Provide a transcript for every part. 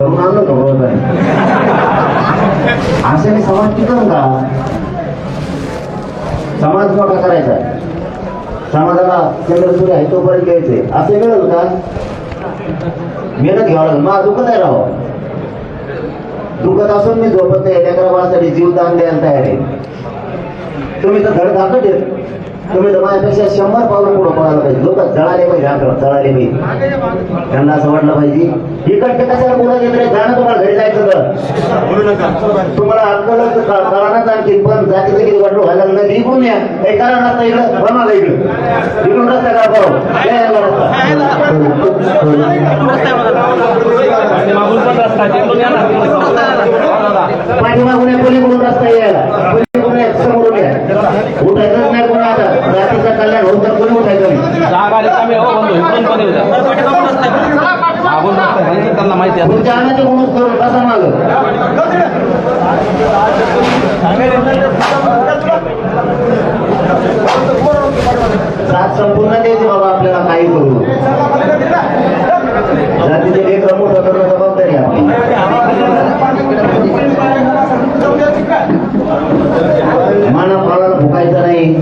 करून आणलं का अशाने समाज टिकन का? समाज मोठा करायचा समाजाला केंद्र सूर्य आहे तोपर्यंत घ्यायचे. असे मिळेल का? मेहनत घ्यावं लागेल. मला दुखत आहे राव. दुखत असून मी झोपत नाही. लेकरा बाळासाठी जीव दान द्यायला तयार आहे. तुम्ही तर धड धाकट आहेत. तुम्ही तर माझ्यापेक्षा शंभर पावलं पुढं पडायला पाहिजे. लोक जळाले पाहिजे आकडा जळाले पाहिजे. त्यांना असं वाटलं पाहिजे. इकडचे कशाला बोलत येत जाणं तुम्हाला घरी जायचं तर. तुम्हाला अक्कल करानाच आणखी पण जातीचं किती वाटलं व्हायला लागलं. निघून या. हे करा नसतं इकडं. बनवा इकडं. इकडून रस्ता रस्ता पाठीमागून या पलीकडून रस्ता यायला. पलीकडून समोरून या. उठायचंच नाही कोणी आता जातीचं कल्याण होऊन तर कोणी उठायचं नाही. जागा रिकामी आहे, हो बंधू इकडून पण येऊ द्या म्हणजे त्यांना माहिती आहे. तुमच्या अन्नाचे गुणच करून कसा माग सात संपूर्ण द्यायचे बाबा आपल्याला काही करू जातीचे लेकर मोठं करणं जबाबदारी आहे आपली मानव प्राणाला फुकायचं नाही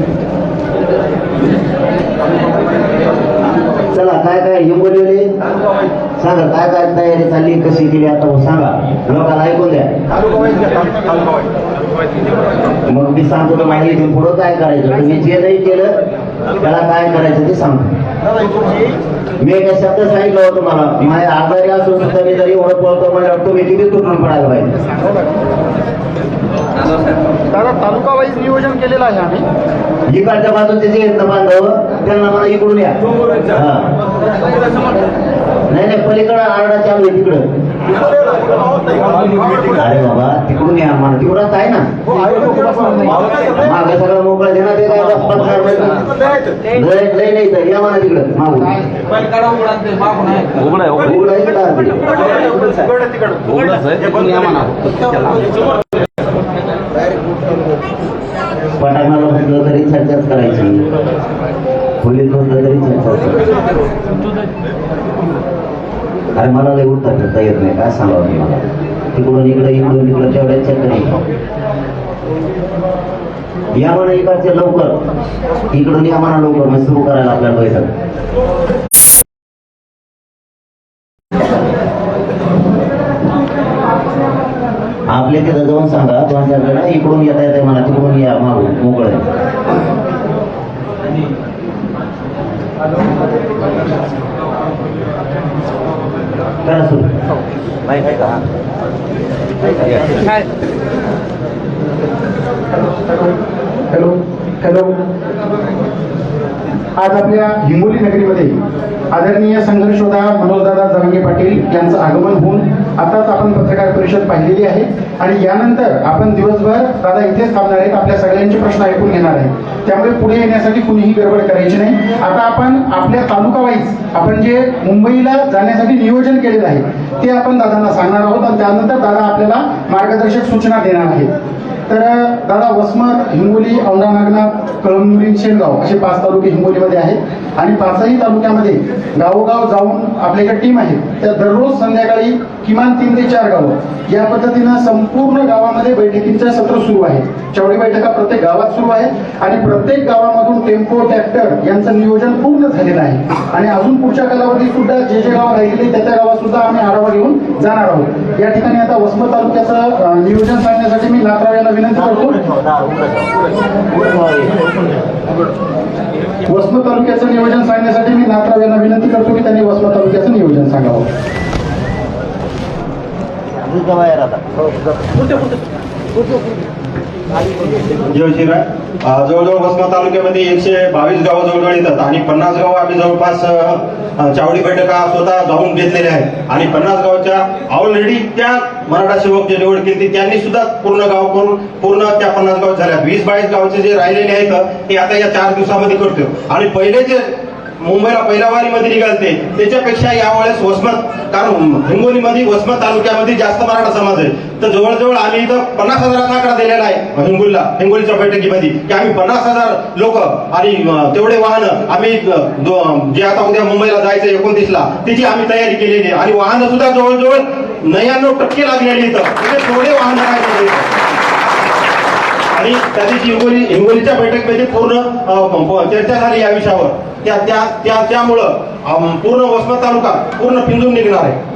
चला काय काय हिंगोलीले सांगा काय काय तयारी कशी केली आता सांगा. लोकांना ऐकून द्या. मग मी सांगतो तुम्हाला इथून पुढं काय करायचं? तुम्ही जे नाही केलं त्याला काय करायचं ते सांगतो. मी एका शब्द सांगितलं होतं तुम्हाला माझ्या आजारी असून सुद्धा मी जरी ओळख बोलतो म्हणजे तुम्ही किती तुटून पडायला पाहिजे. दादा तालुका वाईज नियोजन केलेलं आहे आम्ही. इकडच्या बाजूचे जे आहेत ना बांधव त्यांना मला इकडून या. नाही नाही पलीकडं आरडा चालू आहे तिकडं. अरे बाबा तिकडून या मला तिकडंच आहे ना माग सगळं मोकळा देणार ते काय बस बसणार नाही. लय नाही तर या मला तिकडं मागून उघड आहे उघड आहे की दार म्हटलं तरी चर्चाच करायची पोलीस म्हटलं तरी चर्चाच करायची अरे मला लय उठता फिरता येत नाही काय सांगावं मी मला? तिकडून इकडे इकडून तिकडं तेवढ्या चक्कर या म्हणा इकडचे लवकर. इकडून या म्हणा लवकर मग सुरू करायला आपल्याला बैठक. आपले तिथं जाऊन सांगा तुमच्याकडे इकडून येता येते मला तिकडून या मागून मोकळ. करा सुरू नाही काय का? Hello hello. आज आपल्या हिंगोली नगरीमध्ये आदरणीय संघर्षोधा मनोजदादा जरांगे पाटील यांचं आगमन होऊन आताच आपण पत्रकार परिषद पाहिलेली आहे. आणि यानंतर आपण दिवसभर दादा इथेच थांबणार आहेत. आपल्या सगळ्यांचे प्रश्न ऐकून घेणार आहे त्यामुळे पुढे येण्यासाठी कुणीही गडबड करायची नाही. आता आपण आपल्या तालुका वाईज आपण जे मुंबईला जाण्यासाठी नियोजन केलेलं आहे ते आपण दादांना सांगणार आहोत. आणि त्यानंतर दादा आपल्याला मार्गदर्शक सूचना देणार आहेत. तर दादा वसमत हिंगोली औंढा नागनाथ कळमनुरी शेनगाव असे पाच तालुके हिंगोलीमध्ये आहेत. आणि पाचही तालुक्यामध्ये गावोगाव जाऊन आपल्याकडे टीम आहे. त्या दररोज संध्याकाळी किमान तीन ते चार गावं. या पद्धतीनं संपूर्ण गावामध्ये बैठकीचं सत्र सुरू आहे चौडी बैठका प्रत्येक गावात सुरू आहे आणि प्रत्येक गावामधून टेम्पो ट्रॅक्टर यांचं नियोजन पूर्ण झालेलं आहे. आणि अजून पुढच्या कालावधीत सुद्धा जे जे गाव राहिले त्या त्या गावात सुद्धा आम्ही आढावा घेऊन जाणार आहोत. या ठिकाणी आता वसमत तालुक्याचं नियोजन सांगण्यासाठी मी नाथराव यांना विनंती करतो. वसमत तालुक्याचं नियोजन सांगण्यासाठी मी नाथराव यांना विनंती करतो की त्यांनी वसमत तालुक्याचं नियोजन सांगावं. जय शिवराय जवळजवळ वसमत तालुक्यामध्ये एकशे बावीस गावं जवळजवळ येतात आणि पन्नास गावं आम्ही जवळपास चावडी बैठका स्वतः जाऊन घेतलेल्या आहेत. आणि पन्नास गावच्या ऑलरेडी त्या मराठा सेवक जे निवड केली त्यांनी सुद्धा पूर्ण गाव करून पूर्ण त्या पन्नास गाव झाल्या. वीस बावीस गावचे जे राहिलेले आहेत ते आता या चार दिवसामध्ये करतो आणि पहिले जे मुंबईला पहिल्या वारीमध्ये निघालते. त्याच्यापेक्षा यावेळेस वसमत कारण हिंगोलीमध्ये वसमत तालुक्यामध्ये जास्त मराठा समाज आहे. तर जवळजवळ आम्ही इथं पन्नास हजाराचा आकडा दिलेला आहे हिंगोलीला हिंगोलीच्या बैठकीमध्ये. की आम्ही पन्नास हजार लोक आणि तेवढे वाहनं आम्ही जे आता उद्या मुंबईला जायचं एकोणतीसला त्याची आम्ही तयारी केलेली आहे. आणि वाहनं सुद्धा जवळजवळ नव्याण्णव टक्के लागलेली इथं. म्हणजे थोडे वाहन राहिले आणि त्या दिवशी हिंगोली हिंगोलीच्या बैठकीमध्ये पूर्ण चर्चा झाली या विषयावर. त्या त्या त्या त्यामुळं पूर्ण वसमत तालुका पूर्ण पिंजून निघणार आहे.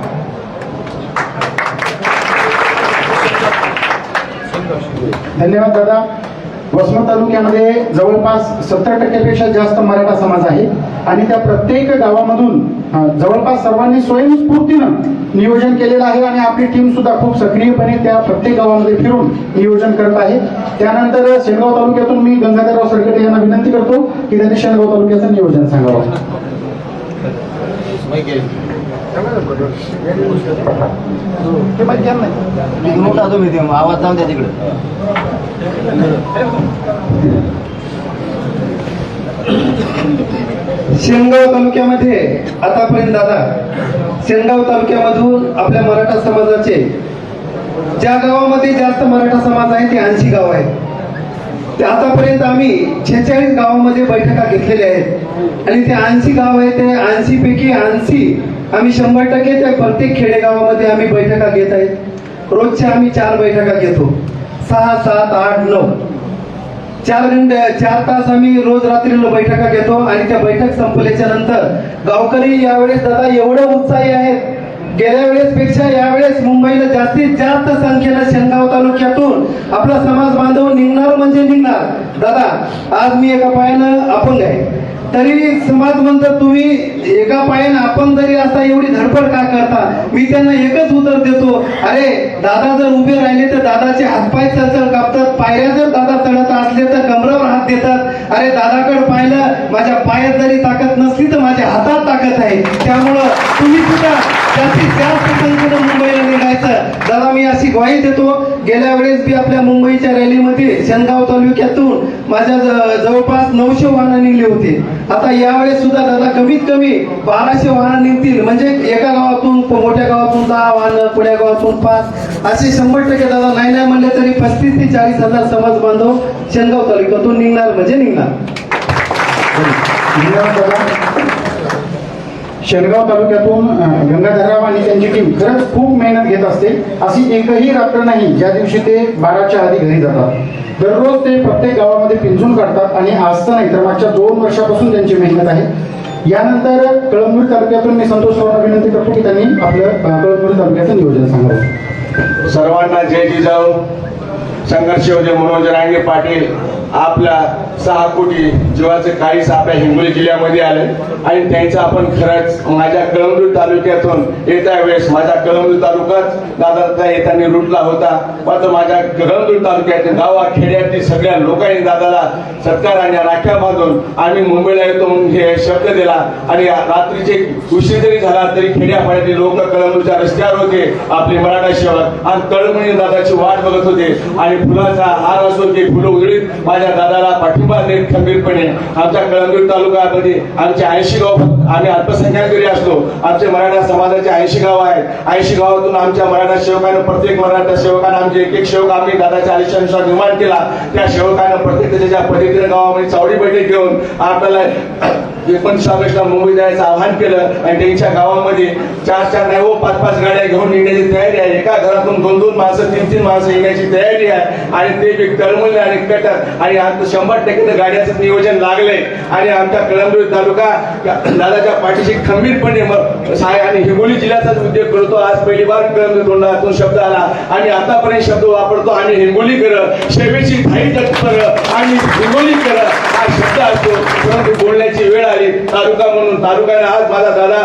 धन्यवाद दादा. वसमत तालुक्यामध्ये जवळपास सत्तर टक्क्यापेक्षा जास्त मराठा समाज आहे. आणि त्या प्रत्येक गावामधून जवळपास सर्वांनी स्वयंस्फूर्तीनं नियोजन केलेलं आहे आणि आपली टीम सुद्धा खूप सक्रियपणे त्या प्रत्येक गावामध्ये फिरून नियोजन करत आहे. त्यानंतर शेणगाव तालुक्यातून मी गंगाधरराव सरकटे यांना विनंती करतो की त्यांनी शेणगाव तालुक्याचं नियोजन सांगावं. मोठा आवाज जाऊन द्या तिकडे शेनगाव तालुक्यामध्ये आतापर्यंत दादा सेनगाव तालुक्यामधून आपल्या मराठा समाजाचे ज्या गावामध्ये जास्त मराठा समाज आहे ते ऐंशी गाव आहेत. ते आतापर्यंत आम्ही छेचाळीस गावामध्ये बैठका घेतलेल्या आहेत. आणि ते ऐंशी गाव आहे ते ऐंशी पैकी ऐंशी आम्ही शंभर टक्के त्या प्रत्येक खेडेगावामध्ये आम्ही बैठका घेत आहेत. रोजच्या आम्ही चार बैठका घेतो. सहा सात आठ नऊ. चार घंटे चार तास आम्ही रोज रात्रीला बैठका घेतो आणि त्या बैठक संपल्याच्या नंतर गावकरी यावेळेस दादा एवढे उत्साही आहेत. गेल्या वेळेस पेक्षा यावेळेस मुंबईला जास्तीत जास्त संख्येनं शेनगाव तालुक्यातून आपला समाज बांधव निघणार म्हणजे निघणार. दादा आज मी एका पायानं अपंग आहे. तरी समाज म्हणतात तुम्ही एका पायाने आपण जरी असा एवढी धडपड का करता? मी त्यांना एकच उत्तर देतो अरे दादा जर उभे राहिले तर दादाचे हातपाय चळचळ कापतात पायऱ्या जर दादा चढत असले तर कमरावर हात देतात. अरे दादाकडे पाहिलं माझ्या पायात जरी ताकद नसली तर माझ्या हातात ताकद आहे. त्यामुळं तुम्ही सुद्धा जास्तीत जास्त संख्येनं मुंबईला निघायचं. दादा मी अशी ग्वाही देतो. गेल्या वेळेस मी आपल्या मुंबईच्या रॅलीमध्ये शेनगाव तालुक्यातून माझ्या ज- जवळपास नऊशे वाहनं निघली होती. आता यावेळेस सुद्धा दादा कमीत कमी बाराशे वाहनं निघतील. म्हणजे एका गावातून मोठ्या गावातून दहा वाहनं पुण्या गावातून पाच. असे शंभर टक्के दादा नाही नाही म्हणले तरी पस्तीस ते चाळीस हजार समाज बांधव शेनगाव तालुक्यातून निघणार म्हणजे निघणार. शेणगाव तालुक्यातून गंगाधरराव आणि त्यांची टीम खरंच खूप मेहनत घेत असते. अशी एकही रात्र नाही ज्या दिवशी ते बाराच्या आधी घरी जातात. दररोज ते प्रत्येक गावामध्ये पिंजून काढतात आणि आज तर नाही तर मागच्या दोन वर्षापासून त्यांची मेहनत आहे. यानंतर कळमनुरी तालुक्यातून मी संतोष सरांना विनंती करतो की त्यांनी आपलं अ, तालुक्याचं नियोजन सांगावं. सर्वांना जय जिजाऊ. संघर्ष होते मनोज रांगे पाटील आपल्या सहा कोटी जीवाचे काही साप्या हिंगोली जिल्ह्यामध्ये आले. आणि त्यांचं आपण खरंच माझ्या कळमदूर तालुक्यातून येत्या वेळेस माझ्या कळमदूर तालुकाच दादाचा येताना रुटला होता. मात्र माझ्या कळमदूर तालुक्यातील गावा खेड्यातील सगळ्या लोकांनी दादाला सत्काराने आणि राख्या बांधून आम्ही मुंबईला येतो म्हणून हे शब्द दिला. आणि रात्रीचे उशीर जरी झाला तरी खेड्यापाड्यातील लोक कळमदूरच्या रस्त्यावर होते आपले मराठा शहर आणि कळमणी दादाची वाट बघत होते. आणि फुलाचा हार असो की फुलं उधळीत माझ्या दादाला पाठवून पाठिंबा देत खंबीरपणे आमच्या कळंबीर तालुक्यामध्ये आमचे ऐंशी गाव आम्ही अल्पसंख्याक जरी असलो आमचे मराठा समाजाचे ऐंशी गाव आहेत ऐंशी गावातून आमच्या मराठा सेवकानं प्रत्येक मराठा सेवकानं आमचे एक एक सेवक आम्ही दादाच्या आयुष्यानुसार निर्माण केला त्या सेवकानं प्रत्येक त्याच्या पद्धतीने गावामध्ये चावडी बैठक घेऊन आपल्याला एकोणतीस ऑगस्टला मुंबई जायचं आवाहन केलं आणि त्यांच्या गावामध्ये चार चार नाही हो पाच पाच गाड्या घेऊन येण्याची तयारी आहे. एका घरातून दोन दोन माणसं तीन तीन माणसं येण्याची तयारी आहे. आणि ते बी तळमूल्य आणि कटर आणि आता शंभर टक्के तर गाड्याचं नियोजन लागलंय. आणि आमच्या कळंबरी तालुका दादाच्या पाठीशी खंबीरपणे मग आणि हिंगोली जिल्ह्याचाच उद्योग करतो. आज पहिली बार कळमनुरी तोंडातून शब्द आला. आणि आतापर्यंत शब्द वापरतो आणि हिंगोली कर शेवेची धाई तत्पर आणि हिंगोली कर हा शब्द असतो. परंतु बोलण्याची वेळ आली तालुका म्हणून तालुक्याने आज माझा दादा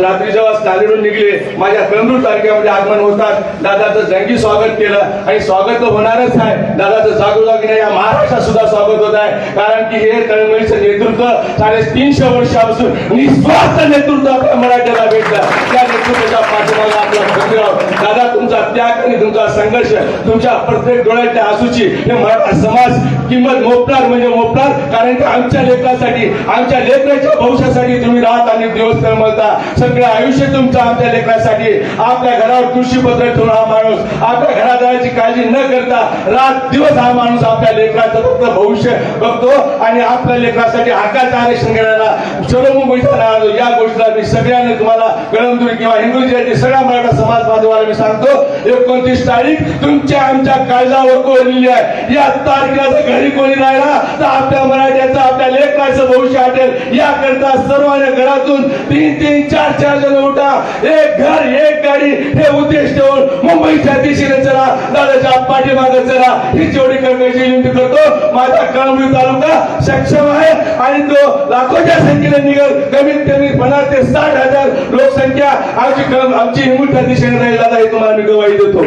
रात्री जेव्हा चालीडून निघले माझ्या कळमूर तालुक्यामध्ये आगमन होतात. दादाचं जंगी स्वागत केलं. आणि स्वागत तर होणारच आहे. दादाचं जागोजागी या महाराष्ट्रात सुद्धा स्वागत होत आहे. कारण की हे तळमळीचं नेतृत्व साडे तीनशे वर्षापासून निस्वार्थ नेतृत्व आपल्या मराठ्याला भेटलं. त्या नेतृत्वाच्या पाठिंबाला आपला भद्रराव दादा तुमचा त्याग आणि तुमचा संघर्ष तुमच्या प्रत्येक डोळ्याच्या आसूची हे मराठा समाज किंमत मोपणार म्हणजे मोपणार. कारण की आमच्या लेखासाठी आमच्या आमच्या लेकराच्या भविष्यासाठी तुम्ही रात आणि दिवस तळमळता सगळं आयुष्य तुमचं आमच्या लेकरासाठी. आपल्या घरावर कृषी पत्र ठेवून हा माणूस आपल्या घरादाराची काळजी न करता रात दिवस हा माणूस आपल्या लेकराचं फक्त भविष्य बघतो आणि आपल्या लेकरासाठी हक्काचं आरक्षण घेण्याला सर्व गोष्टीला नाव या गोष्टीला मी सगळ्यांनी तुम्हाला कळमदुरी किंवा हिंदू जिल्ह्यातील सगळ्या मराठा समाज बांधवाला मी सांगतो एकोणतीस तारीख तुमच्या आमच्या काळजावर कोरलेली आहे. या तारखेला घरी कोणी राहिला तर आपल्या मराठ्याचं आपल्या लेकराचं भविष्य लागेल याकरता सर्वांच्या घरातून तीन तीन चार चार जण उठा. एक घर एक गाडी हे उद्देश ठेवून मुंबईच्या दिशेने चला. दादाच्या पाठीमागे चला. ही जेवढी करण्याची विनंती करतो माझा कळमळी तालुका सक्षम आहे. आणि तो लाखोच्या संख्येने निघेल. कमीत कमी पन्नास ते साठ हजार लोकसंख्या आमची कळम आमची हिंगुठ्या दिशेने राहील दादा हे तुम्हाला मी गवाही देतो.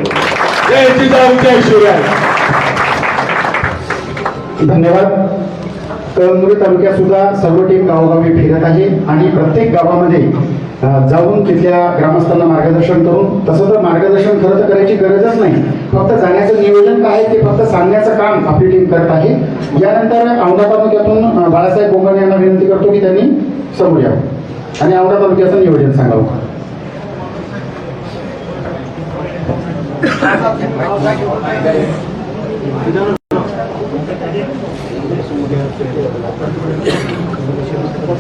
जय जिजाऊ जय शिवराय धन्यवाद. कळमनुरी तालुक्यात सुद्धा सर्व टीम गावोगावी फिरत आहे आणि प्रत्येक गावामध्ये जाऊन तिथल्या ग्रामस्थांना मार्गदर्शन करून तसं तर मार्गदर्शन खरं तर करायची गरजच नाही. फक्त जाण्याचं नियोजन काय आहे ते फक्त सांगण्याचं काम आपली टीम करत आहे. यानंतर औंढा तालुक्यातून बाळासाहेब बोंगाणे यांना विनंती करतो की त्यांनी समोर यावं आणि औंढा तालुक्याचं नियोजन सांगावं.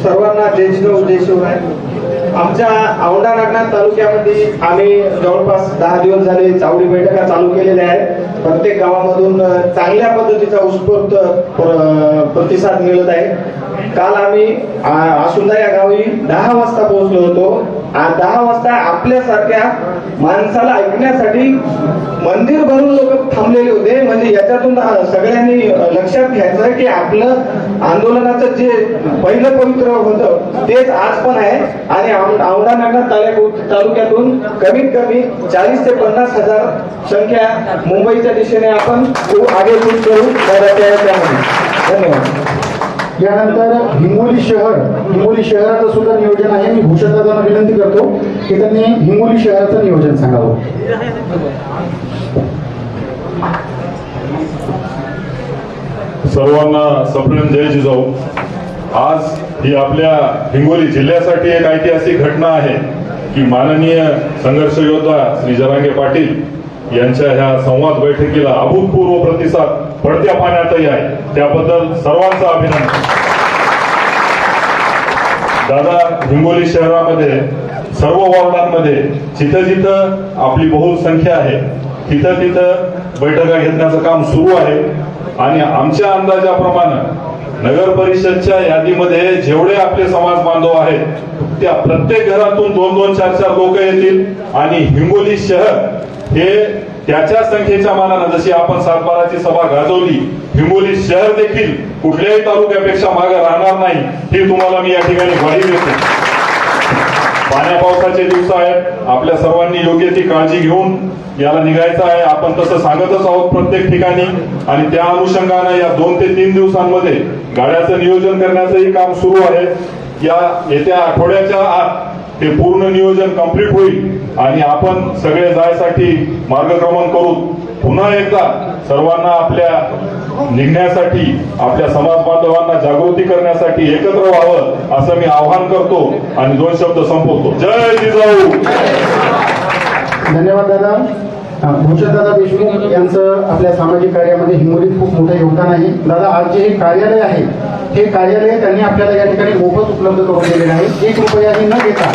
सर्वांना जय जिजाऊ जय शिवराय. आमच्या औंढा नागनाथ तालुक्यामध्ये आम्ही जवळपास दहा दिवस झाले चावडी बैठका चालू केलेल्या आहेत. प्रत्येक गावामधून चांगल्या पद्धतीचा उत्स्फूर्त प्रतिसाद मिळत आहे. काल आम्ही आसुंदा या गावी दहा वाजता पोहोचलो होतो. दहा वाजता आपल्यासारख्या माणसाला ऐकण्यासाठी मंदिर भरून थांबलेले होते. म्हणजे याच्यातून सगळ्यांनी लक्षात घ्यायचं की आपलं आंदोलनाचं जे पहिलं पवित्र होतं तेच आज पण आहे. आणि औ- औंढा नागनाथ तालुक्या- तालुक्यातून कमीत कमी चाळीस ते पन्नास हजार संख्या मुंबईच्या दिशेने आपण आगे करू धन्यवाद. यानंतर हिंगोली शहर. हिंगोली शहराचं सुद्धा नियोजन आहे. मी भूषणदादांना विनंती करतो की त्यांनी हिंगोली शहराचं नियोजन सांगावं. सर्वांना सप्रेम जय जिजाऊ. आज ही आपल्या हिंगोली जिल्ह्यासाठी एक ऐतिहासिक घटना आहे की माननीय संघर्ष योद्धा श्री जरांगे पाटील यांच्या ह्या संवाद बैठकीला अभूतपूर्व प्रतिसाद पडत्या पाण्यातही आहे. त्याबद्दल सर्वांचं अभिनंदन. दादा हिंगोली शहरामध्ये सर्व वॉर्डांमध्ये जिथं जिथं आपली बहुसंख्या आहे तिथं तिथं बैठका घेतण्याचं काम सुरू आहे. आणि आमच्या अंदाजाप्रमाणे नगर परिषदच्या यादीमध्ये जेवढे आपले समाज बांधव आहेत त्या प्रत्येक घरातून दोन दोन चार चार लोक येतील. आणि हिंगोली शहर हे त्याच्या संख्येच्या मानानं जशी आपण सातबाराची सभा गाजवली हिंगोली शहर देखील कुठल्याही तालुक्यापेक्षा मागे राहणार नाही ही तुम्हाला मी या ठिकाणी ग्वाही देतो. पाण्या पावसाचे दिवस आहेत. आपल्या सर्वांनी योग्य ती काळजी घेऊन याला निघायचं आहे. आपण तसं सांगतच आहोत प्रत्येक ठिकाणी. आणि त्या अनुषंगानं या दोन ते तीन दिवसांमध्ये गाड्याचं नियोजन करण्याचंही काम सुरू आहे. या येत्या आठवड्याच्या आत ते पूर्ण नियोजन कंप्लीट होईल. आणि आपण सगळे जायसाठी मार्गक्रमण करू पुन्हा एकदा सर्वांना आपल्या निघण्यासाठी आपल्या समाज बांधवांना जागृती करण्यासाठी एकत्र व्हावं असं मी आवाहन करतो आणि दोन शब्द संपवतो. जय जिजाऊ! धन्यवाद दादा. भूषण दादा देशमुख यांचं आपल्या सामाजिक कार्यामध्ये हिंगोलीत खूप मोठं योगदान आहे. दादा आज जे हे कार्यालय आहे हे कार्यालय त्यांनी आपल्याला या ठिकाणी मोफत उपलब्ध करून दिलेलं आहे. एक रुपयाही न घेता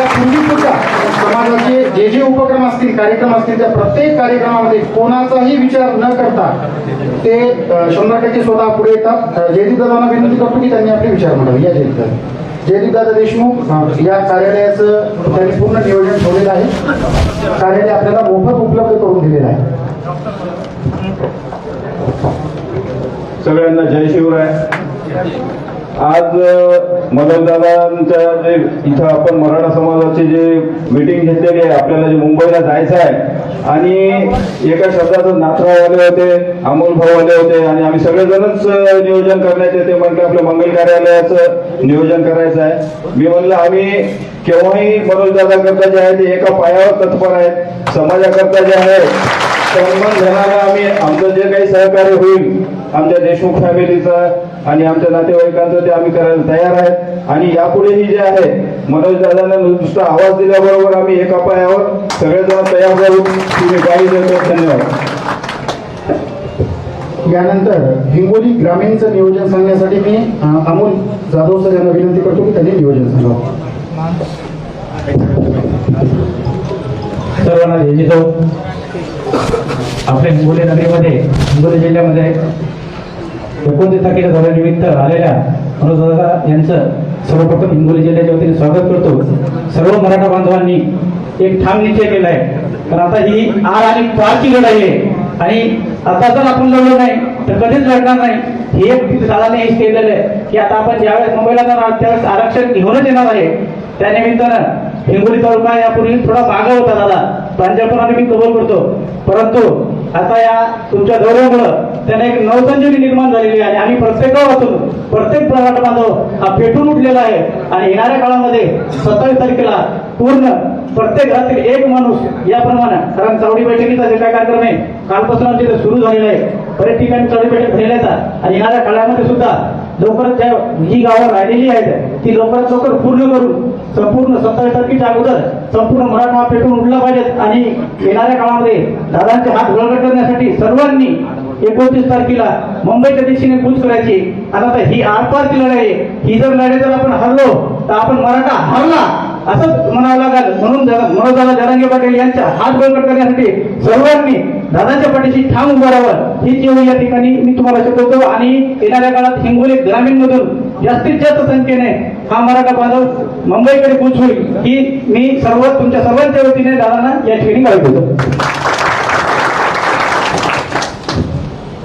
आणि सुद्धा समाजाचे जे जे उपक्रम असतील कार्यक्रम असतील त्या प्रत्येक कार्यक्रमामध्ये कोणाचाही विचार न करता ते अ, शंभर टक्के स्वतः पुढे येतात. अ, जयदीप दादांना विनंती करतो की त्यांनी आपले विचार मांडावे. या जयदीप दादा. जयदीप दादा देशमुख या कार्यालयाचं त्यांनी पूर्ण नियोजन ठेवलेलं आहे. कार्यालय आपल्याला मोफत उपलब्ध करून दिलेलं आहे. सगळ्यांना जय शिवराय. आज मनोजदादांच्या जे इथं आपण मराठा समाजाची जे मीटिंग घेतलेली आहे आपल्याला जे मुंबईला जायचं आहे आणि एका शब्दाचं नाथराव आले होते अमोल भाऊवाले होते आणि आम्ही सगळेजणच नियोजन करण्याचे ते म्हटलं आपलं मंगल कार्यालयाचं नियोजन करायचं आहे. मी म्हणलं आम्ही केव्हाही मनोजदादा करता जे आहे ते एका पायावर तत्पर आहेत समाजाकरता जे आहे सन्मान जणांना आम्ही आमचं जे काही सहकार्य होईल आमच्या देशमुख फॅमिलीचा आणि आमच्या नातेवाईकांचं ते आम्ही करायला तयार आहेत. आणि यापुढेही जे आहे मनोज दादांना नुसता आवाज दिल्याबरोबर आम्ही एका पायावर सगळेजण तयार राहू तुम्ही गाडी देतो धन्यवाद. यानंतर हिंगोली ग्रामीणचं नियोजन सांगण्यासाठी मी अमोल जाधव सर यांना विनंती करतो की त्यांनी नियोजन सांगावं. सर्वांना जय आपल्या हिंगोली नगरीमध्ये हिंगोली जिल्ह्यामध्ये एकोणतीस तारखेच्या दौऱ्यानिमित्त आलेल्या मनोज यांचं सर्वप्रथम हिंगोली जिल्ह्याच्या वतीने स्वागत करतो. सर्व मराठा बांधवांनी एक ठाम निश्चय केला आहे. तर आता ही आर आणि पारची लढाई आहे. आणि आता जर आपण लढलो नाही तर कधीच लढणार नाही. हे एक दादाने हे केलेलं आहे की आता आपण ज्यावेळेस मुंबईला जाणार त्यावेळेस आरक्षण घेऊनच येणार आहे. त्या निमित्तानं हिंगोली तालुका यापूर्वी थोडा मागा होता दादा. प्रांजळपणाने मी कबूल करतो. परंतु आता या तुमच्या धोरणामुळं त्याने एक नवसंजीवनी निर्माण झालेली आहे आणि प्रत्येक गावातून प्रत्येक प्रवाट बांधव हा पेटून उठलेला आहे. आणि येणाऱ्या काळामध्ये सत्तावीस तारखेला पूर्ण प्रत्येक घरातील एक माणूस याप्रमाणे कारण चावडी बैठकीचा जे काय कार्यक्रम आहे कालपासून आमच्या इथे सुरू झालेला आहे. बरेच ठिकाणी चावडी बैठक झालेल्या आणि येणाऱ्या काळामध्ये सुद्धा लवकर त्या ही गावं राहिलेली आहेत ती लवकरात लवकर पूर्ण करून संपूर्ण सत्तावीस तारखेच्या अगोदर संपूर्ण मराठा पेटून उठला पाहिजेत आणि येणाऱ्या काळामध्ये दादांचे हात बळकट करण्यासाठी सर्वांनी एकोणतीस तारखेला मुंबईच्या दिशेने कूच करायची. आणि आता ही आरपारची लढाई आहे. ही जर लढाई जर आपण हरलो तर आपण मराठा हरला. असंच म्हणावं लागेल. म्हणून जरा- मनोज दादा जरांगे पाटील यांच्या हात बळकट करण्यासाठी सर्वांनी दादाच्या पाठीशी ठाम उभं राहावं. ही जेवढी या ठिकाणी मी तुम्हाला शिकवतो. आणि येणाऱ्या काळात हिंगोली ग्रामीण मधून जास्तीत जास्त संख्येने हा मराठा बांधव मुंबईकडे कूच होईल ही मी सर्व तुमच्या सर्वांच्या वतीने दादांना या ठिकाणी कळवतो